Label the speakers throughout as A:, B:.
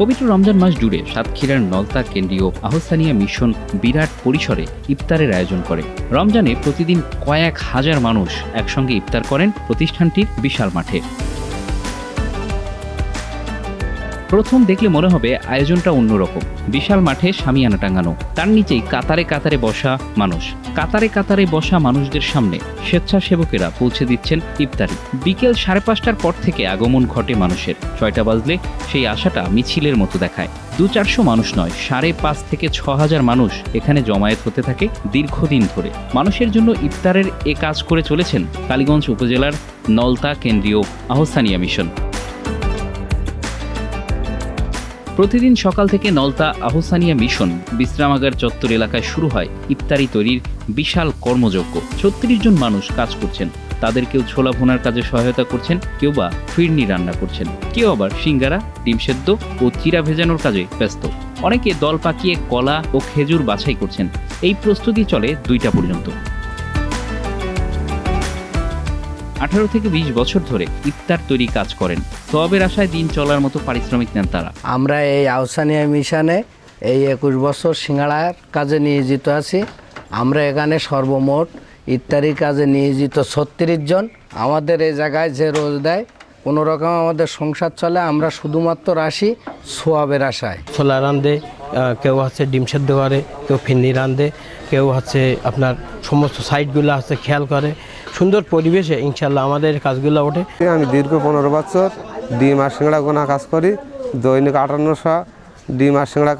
A: পবিত্র রমজান মাস জুড়ে সাতক্ষীরার নলতা কেন্দ্রীয় আহসানিয়া মিশন বিরাট পরিসরে ইফতারের আয়োজন করে। রমজানে প্রতিদিন কয়েক হাজার মানুষ একসঙ্গে ইফতার করেন প্রতিষ্ঠানটির বিশাল মাঠে। প্রথম দেখলে মনে হবে আয়োজনটা অন্যরকম। বিশাল মাঠে সামিয়ানা টাঙানো তার নিচেই কাতারে কাতারে বসা মানুষ। কাতারে কাতারে বসা মানুষদের সামনে স্বেচ্ছাসেবকেরা পৌঁছে দিচ্ছেন ইফতারি। বিকেল সাড়ে পাঁচটার পর থেকে আগমন ঘটে মানুষের। ছয়টা বাজলে সেই আশাটা মিছিলের মতো দেখায়। দু চারশো মানুষ নয়, সাড়ে পাঁচ থেকে ছ হাজার মানুষ এখানে জমায়েত হতে থাকে দীর্ঘদিন ধরে। মানুষের জন্য ইফতারের এ কাজ করে চলেছেন কালীগঞ্জ উপজেলার নলতা কেন্দ্রীয় আহসানিয়া মিশন। প্রতিদিন সকাল থেকে নলতা আহসানিয়া মিশন বিশ্রামাগার চত্বর এলাকায় শুরু হয় ইফতারি তৈরির বিশাল কর্মযজ্ঞ। ছত্রিশ জন মানুষ কাজ করছেন। তাদের কেউ ছোলা ভুনার কাজে সহায়তা করছেন, কেউ বা ফিরনি রান্না করছেন। কেউ আবার সিঙ্গারা, ডিম সেদ্ধ ও চিরা ভেজানোর কাজে ব্যস্ত। অনেকে দল পাকিয়ে কলা ও খেজুর বাছাই করছেন। এই প্রস্তুতি চলে দুইটা পর্যন্ত। আঠারো থেকে বিশ বছর ধরে ইফতার তৈরি কাজ করেন। সবের আশায় দিন চলার মতো পারিশ্রমিক নেন তারা।
B: আমরা এই আউসানিয়া মিশনে এই একুশ বছর সিঙ্গাড়ার কাজে নিয়োজিত আছি। আমরা এখানে সর্বমোট ইত্যাদি কাজে নিয়োজিত ছত্রিশ জন। আমাদের এই জায়গায় যে রোজ দেয় কোনো রকম আমাদের সংসার চলে। আমরা শুধুমাত্র আসি সোয়াবের আশায়।
C: ছোলা রান্ধে কেউ হচ্ছে ডিম সেদ্ধ করে কেউ ফিন্নি রান্ধে কেউ হচ্ছে আপনার সমস্ত সাইডগুলো হচ্ছে খেয়াল করে। সুন্দর পরিবেশে ইনশাল্লাহ আমাদের কাজগুলো ওঠে।
D: আমি দীর্ঘ পনেরো বছর ডিম আর সিংড়া গোনা কাজ করি দৈনিক আটান্নশো ডিম আর সিংড়া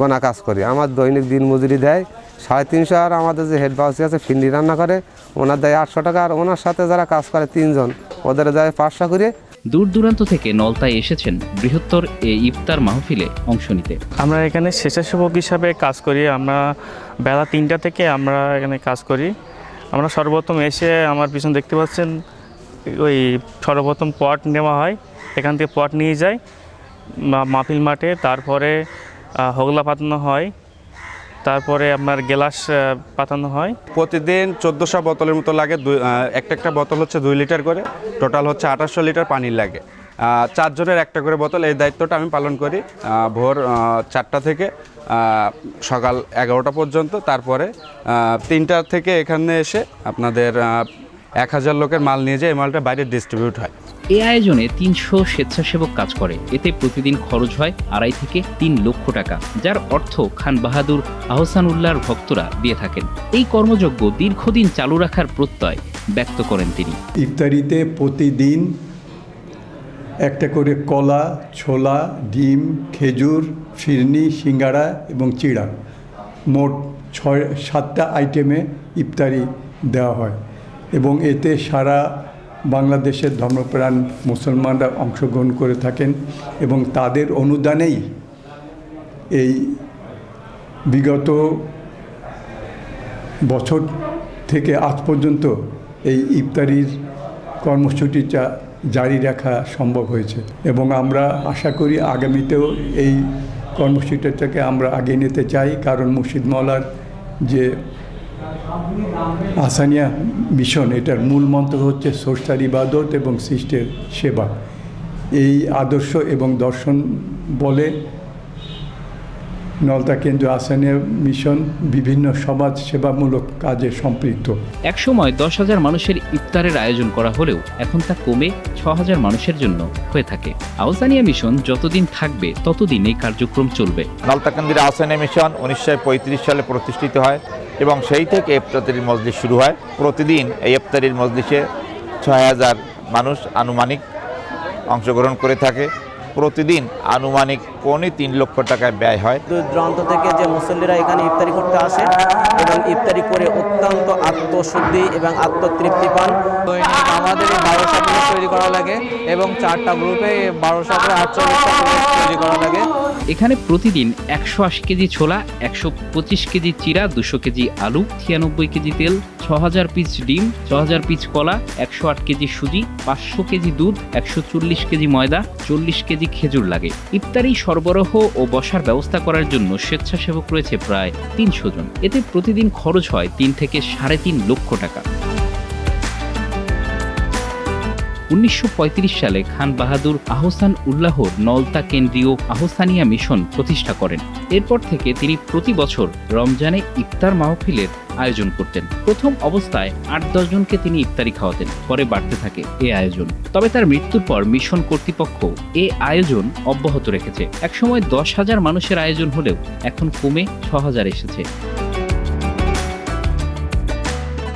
D: গোনা কাজ করি। আমার দৈনিক দিন মজুরি দেয় সাড়ে তিনশো আর আমাদের যে হেড বাউসি আছে ফিন্ডি রান্না করে ওনার দেয় আটশো টাকা আর ওনার সাথে যারা কাজ করে তিনজন ওদের দেয় পাঁচশো করে।
A: দূর দূরান্ত থেকে নলতায় এসেছেন বৃহত্তর এই ইফতার মাহফিলে অংশ নিতে।
E: আমরা এখানে স্বেচ্ছাসেবক হিসাবে কাজ করি আমরা বেলা তিনটা থেকে আমরা এখানে কাজ করি। আমরা সর্বপ্রথম এসে আমার পিছন দেখতে পাচ্ছেন, ওই সর্বপ্রথম পট নেওয়া হয়। এখান থেকে পট নিয়ে যায় মা- মাহফিল মাঠে, তারপরে হোগলা পাতানো হয়, তারপরে আপনার গেলাস পাতানো হয়।
F: প্রতিদিন চোদ্দোশো বোতলের মতো লাগে একটা একটা বোতল হচ্ছে দুই লিটার করে, টোটাল হচ্ছে আঠাশশো লিটার পানি লাগে। চারজনের একটা করে বোতল এই দায়িত্বটা আমি পালন করি ভোর চারটা থেকে সকাল এগারোটা পর্যন্ত তারপরে তিনটা থেকে এখানে এসে আপনাদের এক হাজার লোকের মাল নিয়ে যায় এই মালটা বাইরে ডিস্ট্রিবিউট হয়।
A: এই আয়োজনে তিনশো স্বেচ্ছাসেবক কাজ করে। এতে প্রতিদিন খরচ হয় আড়াই থেকে তিন লক্ষ টাকা যার অর্থ খান বাহাদুর আহসান উল্লাহর ভক্তরা দিয়ে থাকেন। এই কর্মযজ্ঞ দীর্ঘদিন চালু রাখার প্রত্যয় ব্যক্ত করেন তিনি।
G: ইফতারিতে প্রতিদিন একটা করে কলা, ছোলা, ডিম, খেজুর, ফিরনি, সিঙ্গাড়া এবং চিড়া। মোট ছয়, সাতটা আইটেমে ইফতারি দেওয়া হয় এবং এতে সারা বাংলাদেশের ধর্মপ্রাণ মুসলমানরা অংশগ্রহণ করে থাকেন এবং তাদের অনুদানেই এই বিগত বছর থেকে আজ পর্যন্ত এই ইফতারির কর্মসূচিটা জারি রাখা সম্ভব হয়েছে। এবং আমরা আশা করি আগামীতেও এই কর্মসূচিটাকে আমরা আগে নিতে চাই। কারণ মুর্শিদ মলার যে আসানিয়া মিশন, এটার মূল মন্ত্র হচ্ছে সরসার ইবাদত এবং সৃষ্টের সেবা। এই আদর্শ এবং দর্শন বলে নলতা কেন্দ্র আসানিয়া মিশন বিভিন্ন সমাজ সেবামূলক কাজে সম্পৃক্ত।
A: একসময় দশ হাজার মানুষের ইফতারের আয়োজন করা হলেও এখন তা কমে ছ হাজার মানুষের জন্য হয়ে থাকে। আহসানিয়া মিশন যতদিন থাকবে ততদিন এই কার্যক্রম চলবে।
H: নলতাকান্দির আহসানে মিশন উনিশশো পঁয়ত্রিশ সালে প্রতিষ্ঠিত হয় এবং সেই থেকে ইফতারির মজলিস শুরু হয়। প্রতিদিন এই ইফতারির মজলিসে ছয় হাজার মানুষ আনুমানিক অংশগ্রহণ করে থাকে। প্রতিদিন আনুমানিক পৌনে তিন লক্ষ টাকায় ব্যয় হয়।
I: দূর দূরান্ত থেকে যে মুসল্লিরা এখানে ইফতারি করতে আসে এবং ইফতারি করে অত্যন্ত আত্মশুদ্ধি এবং আত্মতৃপ্তি পান।
J: আমাদের বারোশো প্লেট তৈরি করা লাগে এবং চারটা গ্রুপে বারোশো করে তৈরি করা লাগে।
A: এখানে প্রতিদিন একশো আশি কেজি ছোলা, একশো পঁচিশ কেজি চিরা, দুশো কেজি আলু, ছিয়ানব্বই কেজি তেল ছ হাজার পিস ডিম ছ হাজার পিস কলা, একশো আট কেজি সুজি, পাঁচশো কেজি দুধ, একশো চল্লিশ কেজি ময়দা, চল্লিশ কেজি খেজুর লাগে। ইফতারি সরবরাহ ও বসার ব্যবস্থা করার জন্য স্বেচ্ছাসেবক রয়েছে প্রায় তিনশো জন। এতে প্রতিদিন খরচ হয় তিন থেকে সাড়ে তিন লক্ষ টাকা। উনিশশো সালে খান বাহাদুর আহসান উল্লাহর নলতা কেন্দ্রীয় আহসানিয়া মিশন প্রতিষ্ঠা করেন। এরপর থেকে তিনি প্রতি বছর রমজানে ইফতার মাহফিলের আয়োজন করতেন। প্রথম অবস্থায় আট জনকে তিনি ইফতারি খাওয়াতেন, পরে বাড়তে থাকে এ আয়োজন। তবে তার মৃত্যুর পর মিশন কর্তৃপক্ষ এ আয়োজন অব্যাহত রেখেছে। একসময় দশ হাজার মানুষের আয়োজন হলেও এখন কমে ছ হাজার এসেছে।